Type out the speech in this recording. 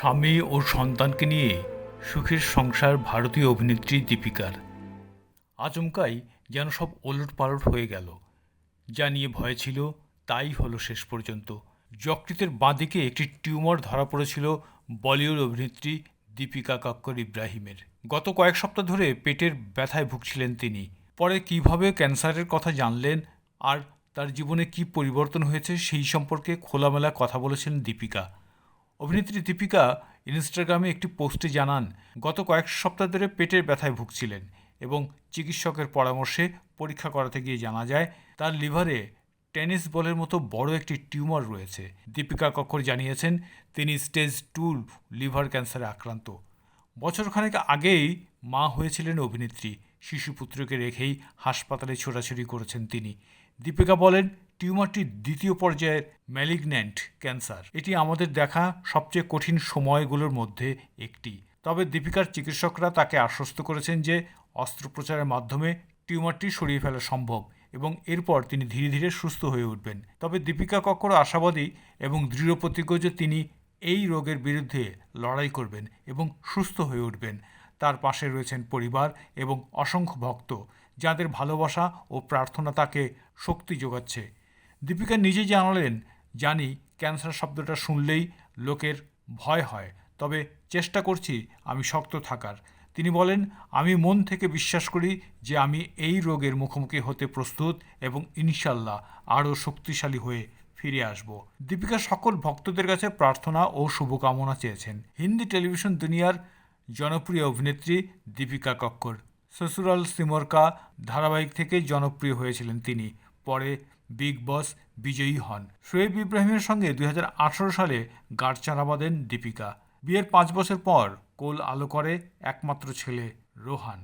স্বামী ও সন্তানকে নিয়ে সুখের সংসার ভারতীয় অভিনেত্রী দীপিকার। আচমকাই যেন সব ওলট পালট হয়ে গেল। যা নিয়ে ভয় ছিল, তাই হলো শেষ পর্যন্ত। যকৃতের বাঁদিকে একটি টিউমার ধরা পড়েছিল বলিউড অভিনেত্রী দীপিকা কাক্কর ইব্রাহিমের। গত কয়েক সপ্তাহ ধরে পেটের ব্যথায় ভুগছিলেন তিনি। পরে কীভাবে ক্যান্সারের কথা জানলেন আর তার জীবনে কি পরিবর্তন হয়েছে সেই সম্পর্কে খোলামেলা কথা বলেছেন দীপিকা। অভিনেত্রী দীপিকা ইনস্টাগ্রামে একটি পোস্টে জানান, গত কয়েক সপ্তাহ ধরে পেটের ব্যথায় ভুগছিলেন এবং চিকিৎসকের পরামর্শে পরীক্ষা করাতে গিয়ে জানা যায়, তার লিভারে টেনিস বলের মতো বড় একটি টিউমার রয়েছে। দীপিকা কক্কর জানিয়েছেন, তিনি স্টেজ টু লিভার ক্যান্সারে আক্রান্ত। বছরখানেক আগেই মা হয়েছিলেন অভিনেত্রী। শিশুপুত্রকে রেখেই হাসপাতালে ছোটাছুটি করেছেন তিনি। দীপিকা বলেন টিউমারটি দ্বিতীয় পর্যায়ের ম্যালিগন্যান্ট ক্যান্সার। এটি আমাদের দেখা সবচেয়ে কঠিন সময়গুলোর মধ্যে একটি। তবে দীপিকার চিকিৎসকরা তাকে আশ্বস্ত করেছেন যে অস্ত্রোপচারের মাধ্যমে টিউমারটি সরিয়ে ফেলা সম্ভব এবং এরপর তিনি ধীরে ধীরে সুস্থ হয়ে উঠবেন। তবে দীপিকা কক্কর আশাবাদী এবং দৃঢ় প্রতিজ্ঞ যে তিনি এই রোগের বিরুদ্ধে লড়াই করবেন এবং সুস্থ হয়ে উঠবেন। তার পাশে রয়েছেন পরিবার এবং অসংখ্য ভক্ত, যাদের ভালোবাসা ও প্রার্থনা তাকে শক্তি যোগাচ্ছে। দীপিকা নিজে জানালেন, জানি ক্যান্সার শব্দটা শুনলেই লোকের ভয় হয়, তবে চেষ্টা করছি আমি শক্ত থাকার। তিনি বলেন, আমি মন থেকে বিশ্বাস করি যে আমি এই রোগের মুখোমুখি হতে প্রস্তুত এবং ইনশাল্লাহ আরও শক্তিশালী হয়ে ফিরে আসব। দীপিকা সকল ভক্তদের কাছে প্রার্থনা ও শুভকামনা চেয়েছেন। হিন্দি টেলিভিশন দুনিয়ার জনপ্রিয় অভিনেত্রী দীপিকা কক্কর, শ্বশুরাল সিমরকা ধারাবাহিক থেকে জনপ্রিয় হয়েছিলেন তিনি। পরে বিগ বস বিজয়ী হন। শোয়েব ইব্রাহিমের সঙ্গে দুই হাজার আঠারো সালে গাড়চারা বাঁধেন দীপিকা। বিয়ের পাঁচ বছর পর কোল আলো করে একমাত্র ছেলে রোহান।